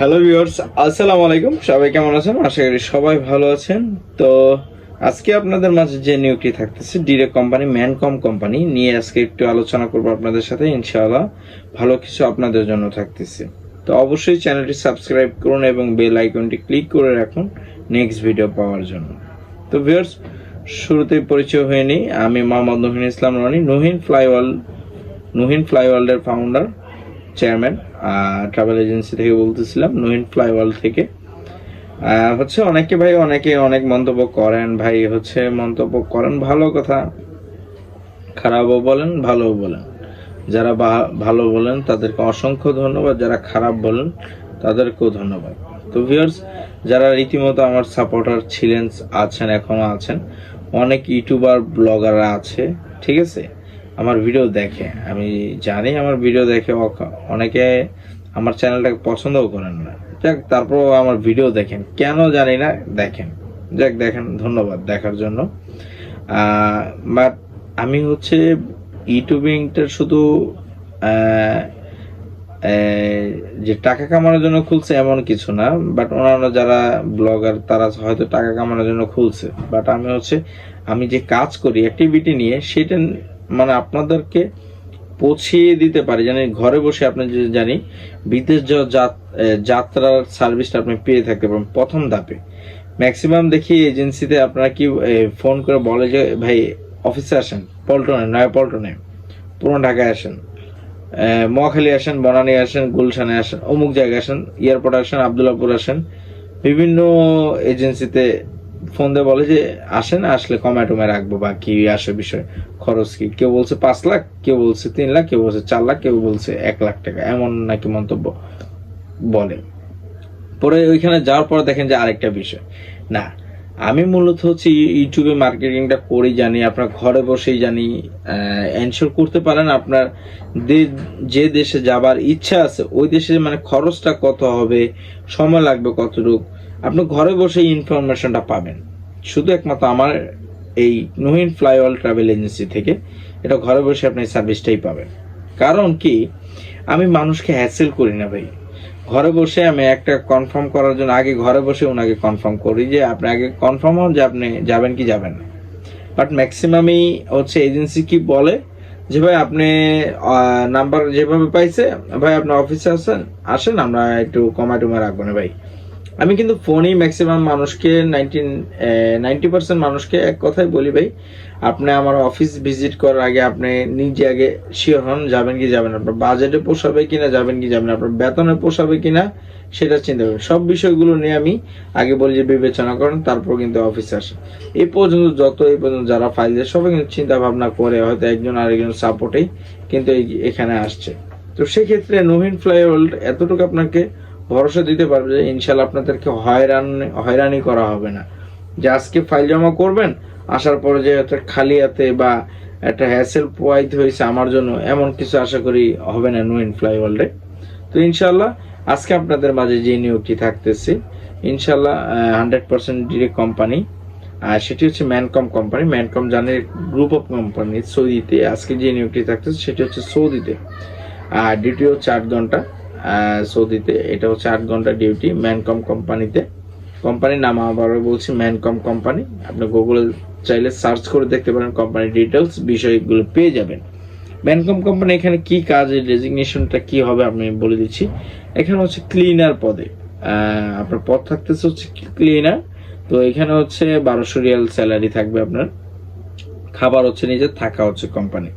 Hello viewers আসসালামু আলাইকুম সবাই কেমন আছেন? আশা করি সবাই ভালো আছেন। তো আজকে আপনাদের মাঝে যে নিয়োগটি থাকতেছে ডিরেক্ট কোম্পানি ম্যানকম কোম্পানি নিয়ে আজকে একটু আলোচনা করব আপনাদের সাথে, ইনশাআল্লাহ ভালো কিছু আপনাদের জন্য থাকতেছে। তো অবশ্যই চ্যানেলটি সাবস্ক্রাইব করুন এবং বেল আইকনটি ক্লিক করে রাখুন নেক্সট ভিডিও পাওয়ার জন্য। তো ভিউয়ার্স শুরুতেই পরিচয় হয়ে নিই। আমি মোহাম্মদ নহিন ইসলাম রনি নহিন ফ্লাইওয়াল নহিন ফ্লাইওয়ার্ল্ডের ফাউন্ডার চেয়ারম্যান ট্রাভেল এজেন্সি থেকে বলতেছিলাম নহিন ফ্লাইওয়াল থেকে। হচ্ছে অনেকে ভাই, অনেকে অনেক মন্তব্য করেন ভাই, হচ্ছে মন্তব্য করেন, ভালো কথা। খারাপও বলেন, ভালোও বলেন। যারা ভালো বলেন, তাদেরকে অসংখ্য ধন্যবাদ। যারা খারাপ বলেন, তাদেরকেও ধন্যবাদ। তো ভিউয়ার্স যারা রীতিমতো আমার সাপোর্টার ছিলেন, আছেন, এখনও আছেন, অনেক ইউটিউবার ব্লগাররা আছে, ঠিক আছে? আমার ভিডিও দেখে। আমি জানি আমার ভিডিও দেখে অনেকে আমার চ্যানেলটাকে পছন্দও করেন না। যাক তারপর আমার ভিডিও দেখেন। কেন জানি না, দেখেন। যাক, দেখেন, ধন্যবাদ দেখার জন্য। বাট আমি হচ্ছে ইউটিউবিংটা শুধু যে টাকা কামানোর জন্য খুলছে এমন কিছু না বাট অন্যান্য যারা ব্লগার তারা হয়তো টাকা কামানোর জন্য খুলছে। বাট আমি হচ্ছে, আমি যে কাজ করি অ্যাক্টিভিটি নিয়ে, সেটা মানে আপনাদেরকে পৌঁছিয়ে দিতে পারি, জানি ঘরে বসে আপনি জানি বিদেশ যাত্রার সার্ভিসটা আপনি পেয়ে থাকতে পারেন প্রথম ধাপে। ম্যাক্সিমাম দেখি এজেন্সিতে আপনারা কি ফোন করে বলে যে, ভাই অফিসে আসেন, পল্টনে, নয়া পল্টনে, পুরনো ঢাকায় আসেন মহাখালী আসেন, বনানী আসেন, গুলশানে আসেন, অমুক জায়গায় আসেন, এয়ারপোর্ট আসেন, আবদুল্লাপুর আসেন, বিভিন্ন এজেন্সিতে ফোন দিয়ে বলে যে আসেন আসলে কমে টমে রাখব বা কি আসে বিষয়। খরচ কি? কেউ বলছে পাঁচ লাখ, কেউ বলছে তিন লাখ, কেউ বলছে চার লাখ, কেউ বলছে এক লাখ টাকা। এমন নাকি মন্তব্য বলে। পরে ওইখানে যাওয়ার পর দেখেন যে আরেকটা বিষয়। না, আমি মূলত হচ্ছে ইউটিউবে মার্কেটিংটা করি জানি, আপনার ঘরে বসেই জানি এনশোর করতে পারেন আপনার যে দেশে যাবার ইচ্ছা আছে, ওই দেশে মানে খরচটা কত হবে, সময় লাগবে কতটুকু আপনি ঘরে বসে ইনফরমেশনটা পাবেন। শুধু একমাত্র আমার এই নহিন ফ্লাইওয়াল ট্রাভেল এজেন্সি থেকে এটা ঘরে বসে আপনি সার্ভিসটাই পাবেন। কারণ কি? আমি মানুষকে হ্যাসেল করি না ভাই। ঘরে বসে আমি একটা কনফার্ম করার জন্য আগে ঘরে বসে ওনাকে কনফার্ম করি যে আপনি আগে কনফার্ম হন যে আপনি যাবেন কি যাবেন না। বাট ম্যাক্সিমামই হচ্ছে এজেন্সি কি বলে যে ভাই আপনি নাম্বার যেভাবে পাইছে, ভাই আপনার অফিসে আসেন আসেন, আমরা একটু কমায় টুমা রাখব না ভাই। আমি কিন্তু ফোনেই ম্যাক্সিমাম মানুষকে নাইনটিন নাইনটি পার্সেন্ট মানুষকে এক কথাই বলি ভাই আপনি আমার অফিস ভিজিট করার আগে আপনি নিজে আগে শিওর হন যাবেন কি যাবেন আপনার বাজেটে পোষাবে কিনা যাবেন কি যাবেন আপনার বেতনে পোষাবে কিনা সেটা চিন্তা করবেন। সব বিষয়গুলো নিয়ে আমি আগে বলি যে বিবেচনা করেন তারপর কিন্তু অফিসে আসে। এই পর্যন্ত যত এই পর্যন্ত যারা ফাইল দেয় সবাই কিন্তু চিন্তা ভাবনা করে হয়তো একজন আরেকজন সাপোর্টেই কিন্তু এখানে আসছে। তো সেক্ষেত্রে নহিন ফ্লাইওয়ার্ল্ড এতটুকু আপনাকে ভরসা দিতে পারবে যে ইনশাল্লাহ আপনাদেরকে হয়রান হয়রানি করা হবে না। যে আজকে ফাইল জমা করবেন, আসার পরে যে একটা খালি হাতে বা একটা হ্যাসেল পোয়াইতে হয়েছে আমার জন্য, এমন কিছু আশা করি হবে না নহিন ফ্লাইওয়ার্ল্ডে তো ইনশাল্লাহ আজকে আপনাদের মাঝে যে নিয়োগটি থাকতেছে ইনশাল্লাহ হান্ড্রেড পার্সেন্ট ডিরেক্ট কোম্পানি আর সেটি হচ্ছে ম্যানকম কোম্পানি ম্যানকম জানের গ্রুপ অফ কোম্পানি সৌদিতে আজকে যে নিয়োগটি থাকতেছে, সেটি হচ্ছে সৌদিতে। আর ডিউটি হচ্ছে আট ঘণ্টা। সৌদিতে। এটা হচ্ছে আট ঘণ্টা ডিউটি ম্যানকম কোম্পানিতে। কোম্পানির নাম আবারও বলছি, ম্যানকম কোম্পানি। আপনি গুগলে চাইলে সার্চ করে দেখতে পারেন কোম্পানির ডিটেলস বিষয়গুলো পেয়ে যাবেন। ম্যানকম কোম্পানি এখানে কি কাজ এই ডেজিগনেশনটা কি হবে আমি বলে দিচ্ছি। এখানে হচ্ছে ক্লিনার পদে। আপনার পদ থাকতেছে হচ্ছে ক্লিনার তো এখানে হচ্ছে বারোশো রিয়াল স্যালারি থাকবে আপনার। খাবার হচ্ছে নিজের, থাকা হচ্ছে কোম্পানি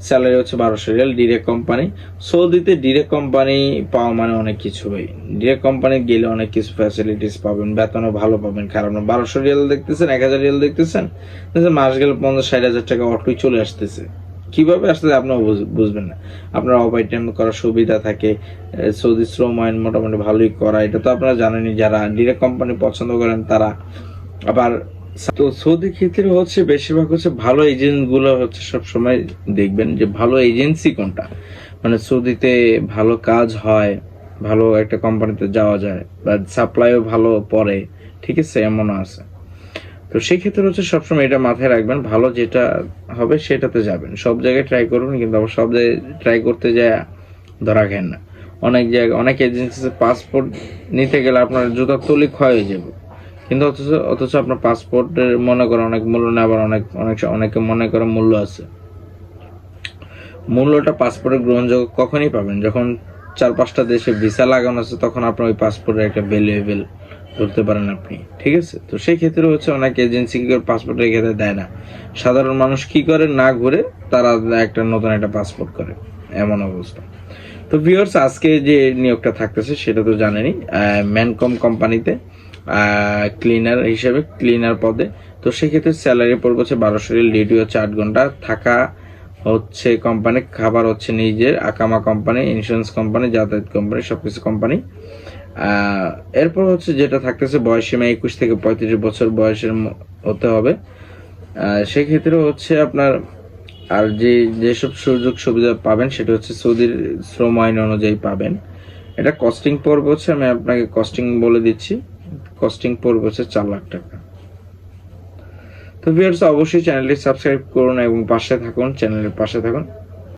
স্যালারি হচ্ছে বারোশো রিয়াল ডিরেক্ট কোম্পানি সৌদিতে ডিরেক্ট কোম্পানি পাওয়া মানে অনেক কিছু ডিরেক্ট কোম্পানি গেলে অনেক কিছু ফ্যাসিলিটিস পাবেন, বেতনও ভালো পাবেন, খারাপ না। বারোশো রিয়াল দেখতেছেন, এক হাজার রিয়াল দেখতেছেন? মাস গেলে পঞ্চাশ ষাট হাজার টাকা অটোই চলে আসতেছে। কীভাবে আসলে আপনারা বুঝ- বুঝবেন না। আপনার ওভার টাইম করার সুবিধা থাকে সৌদি শ্রম আইন মোটামুটি ভালোই করা। এটা তো আপনারা জানেনই, যারা ডিরেক্ট কোম্পানি পছন্দ করেন তারা। আবার তো সৌদি ক্ষেত্রে হচ্ছে বেশিরভাগ হচ্ছে ভালো এজেন্টগুলো হচ্ছে সব সময় দেখবেন যে ভালো এজেন্সি কোনটা? মানে সৌদিতে ভালো কাজ হয়, ভালো একটা কোম্পানিতে যাওয়া যায়, বা সাপ্লাইও ভালো পড়ে, ঠিক আছে, এমনও আছে। তো সেই ক্ষেত্রে হচ্ছে সবসময় এটা মাথায় রাখবেন, ভালো যেটা হবে সেটাতে যাবেন। সব জায়গায় ট্রাই করবেন কিন্তু আবার সব জায়গায় ট্রাই করতে যায়, ধরা খেন না। অনেক জায়গায়, অনেক এজেন্সিতে পাসপোর্ট নিতে গেলে আপনার জুতার তলি ক্ষয় হয়ে যাবে। কিন্তু অথচ অথচ আপনার পাসপোর্টের মনে করে অনেক মূল্য না আবার অনেক অনেক অনেকে মনে করে মূল্য আছে। মূল্যটা পাসপোর্টের গ্রহণযোগ্য কখনই পাবেন। যখন চার পাঁচটা দেশে ভিসা লাগানো আছে, তখন আপনার ওই পাসপোর্টের একটা ভ্যালুয়েবল ধরতে পারেন আপনি। ঠিক আছে? তো সেই ক্ষেত্রে হচ্ছে অনেক এজেন্সি কি করে পাসপোর্টের ক্ষেত্রে দেয় না। সাধারণ মানুষ কি করে? না ঘুরে তারা একটা নতুন একটা পাসপোর্ট করে। এমন অবস্থা। তো ভিউয়ার্স আজকে যে নিয়োগটা থাকতেছে, সেটা তো জানেনই ম্যানকম কোম্পানিতে ক্লিনার হিসেবে ক্লিনার পদে। তো সেক্ষেত্রে স্যালারি পড়বে হচ্ছে বারোশো রিল ডিউটি হচ্ছে আট ঘণ্টা। থাকা হচ্ছে কোম্পানি খাবার হচ্ছে নিজের, আকামা কোম্পানি ইন্স্যুরেন্স কোম্পানি যাতায়াত কোম্পানি সব কিছু কোম্পানি এরপর হচ্ছে যেটা থাকতেছে, বয়স সীমা একুশ থেকে পঁয়ত্রিশ বছর বয়সের হতে হবে। সেক্ষেত্রে হচ্ছে আপনার, আর যে, যেসব সুযোগ সুবিধা পাবেন, সেটা হচ্ছে সৌদির শ্রম আইন অনুযায়ী পাবেন। এটা কস্টিং পড়বে হচ্ছে, আমি আপনাকে কস্টিং বলে দিচ্ছি। কস্টিং পড়বে হচ্ছে চার লাখ টাকা। তো ভিউয়ার্স অবশ্যই চ্যানেলটি সাবস্ক্রাইব করুন এবং পাশে থাকুন চ্যানেলের পাশে থাকুন।